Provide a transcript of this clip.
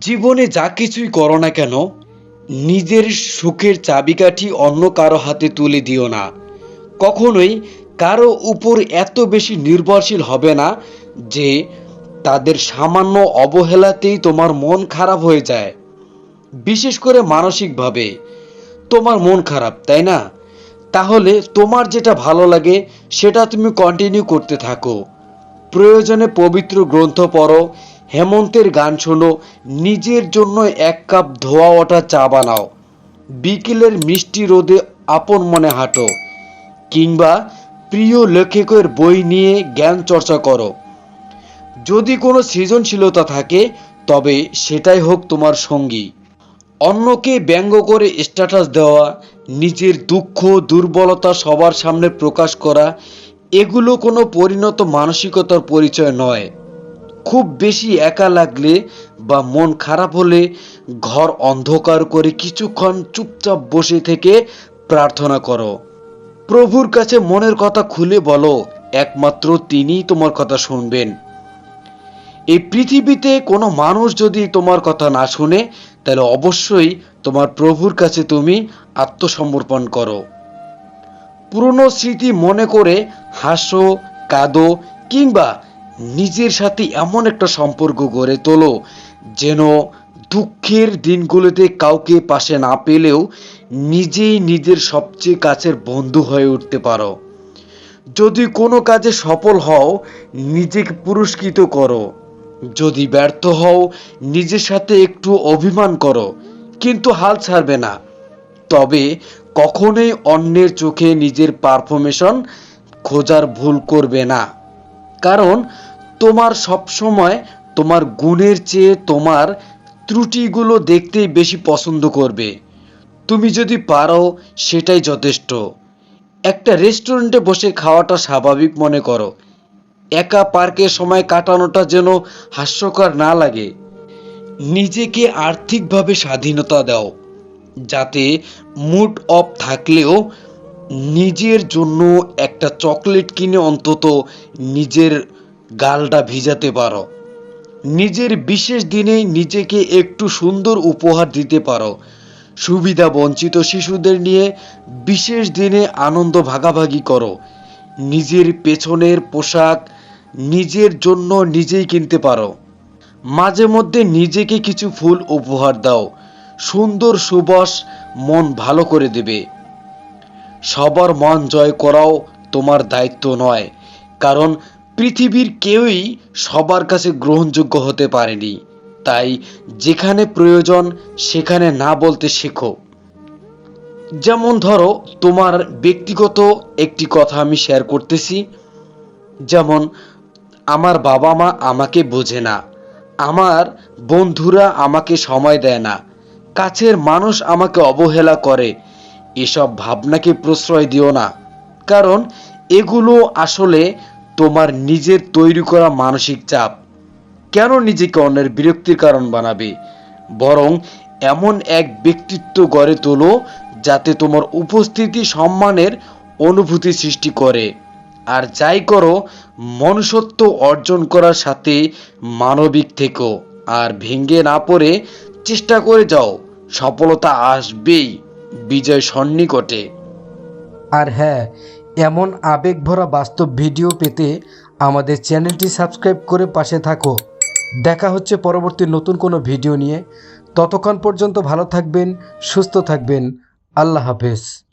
জীবনে যা কিছুই করো না কেন, নিজের সুখের চাবিকাঠি অন্য কারও হাতে তুলে দিও না। কখনোই কারও উপর এত বেশি নির্ভরশীল হবে না যে তাদের সামান্য অবহেলাতেই তোমার মন খারাপ হয়ে যায়। বিশেষ করে মানসিকভাবে। তোমার মন খারাপ, তাই না? তাহলে তোমার যেটা ভালো লাগে, সেটা তুমি কন্টিনিউ করতে থাকো। প্রয়োজনে পবিত্র গ্রন্থ পড়ো হেমন্তের গান শোনো, নিজের জন্য এক কাপ ধোয়া ওটা চা বানাও। বিকেলের মিষ্টি রোদে আপন মনে হাঁটো, কিংবা প্রিয় লেখকের বই নিয়ে জ্ঞান চর্চা করো। যদি কোনো সৃজনশীলতা থাকে, তবে সেটাই হোক তোমার সঙ্গী। অন্যকে ব্যঙ্গ করে স্ট্যাটাস দেওয়া, নিজের দুঃখ, দুর্বলতা সবার সামনে প্রকাশ করা, এগুলো কোনো পরিণত মানসিকতার পরিচয় নয়। খুব বেশি একা লাগলে বা মন খারাপ হলে ঘর অন্ধকার করে কিছুক্ষণ চুপচাপ বসে থেকে প্রার্থনা করো। প্রভুর কাছে মনের কথা খুলে বলো, একমাত্র তিনিই তোমার কথা শুনবেন। এই পৃথিবীতে কোনো মানুষ যদি তোমার কথা না শুনে, তাহলে অবশ্যই তোমার প্রভুর কাছে তুমি আত্মসমর্পণ করো। পুরনো স্মৃতি মনে করে হাসো, কাঁদো কিংবা নিজের সাথে এমন একটা সম্পর্ক গড়ে তোলো যেন দুঃখের দিনগুলোতে কাউকে পাশে না পেলেও নিজেই নিজের সবচেয়ে কাছের বন্ধু হয়ে উঠতে পারো। যদি কোনো কাজে সফল হও, নিজেকে পুরস্কৃত করো। যদি ব্যর্থ হও, নিজের সাথে একটু অভিমান করো, কিন্তু হাল ছাড়বে না। তবে কখনোই অন্যের চোখে নিজের পারফরমেশন খোঁজার ভুল করবে না। কারণ তোমার সব সময় তোমার গুণের চেয়ে তোমার ত্রুটিগুলো দেখতেই বেশি পছন্দ করবে। তুমি যদি পারো, সেটাই যথেষ্ট। একটা রেস্টুরেন্টে বসে খাওয়াটা স্বাভাবিক মনে করো। একা পার্কে সময় কাটানোটা যেন হাস্যকর না লাগে। নিজেকে আর্থিকভাবে স্বাধীনতা দাও, যাতে মুড অফ থাকলেও নিজের জন্য একটা চকলেট কিনে অন্তত নিজের গালটা ভিজাতে পারো। নিজের বিশেষ দিনে নিজেকে একটু সুন্দর উপহার দিতে পারো। সুবিধা বঞ্চিত শিশুদের নিয়ে বিশেষ দিনে আনন্দ ভাগাভাগি করো। নিজের পেছনের পোশাক নিজের জন্য নিজেই কিনতে পারো। মাঝে মধ্যে নিজেকে কিছু ফুল উপহার দাও। সুন্দর সুবাস মন ভালো করে দেবে। সবার মন জয় করাও তোমার দায়িত্ব নয়। কারণ পৃথিবীর কেউই সবার কাছে গ্রহণযোগ্য হতে পারেনি। তাই যেখানে প্রয়োজন, সেখানে না বলতে শেখো। যেমন ধরো, তোমার ব্যক্তিগত একটি কথা আমি শেয়ার করতেছি। যেমন, আমার বাবা মা আমাকে বোঝে না। আমার বন্ধুরা আমাকে সময় দেয় না। কাছের মানুষ আমাকে অবহেলা করে। এসব ভাবনাকে প্রশ্রয় দিও না। কারণ, এগুলো আসলে তোমার নিজের তৈরি করা মানসিক চাপ। কেন নিজেকে অন্যের বিরক্তির কারণ বানাবে? বরং এমন এক ব্যক্তিত্ব গড়ে তোলো যাতে তোমার উপস্থিতি সম্মানের অনুভূতি সৃষ্টি করে। আর যাই করো, মনুষ্যত্ব অর্জন করার সাথে মানবিক থেকো। আর ভেঙে না পড়ে চেষ্টা করে যাও, সফলতা আসবেই বিজয় সন্নিকটে। আর হ্যাঁ এমন আবেগ ভরা বাস্তব ভিডিও পেতে আমাদের চ্যানেলটি সাবস্ক্রাইব করে পাশে থাকো। দেখা হচ্ছে পরবর্তী নতুন কোনো ভিডিও নিয়ে। ততক্ষণ পর্যন্ত ভালো থাকবেন, সুস্থ থাকবেন। আল্লাহ হাফেজ।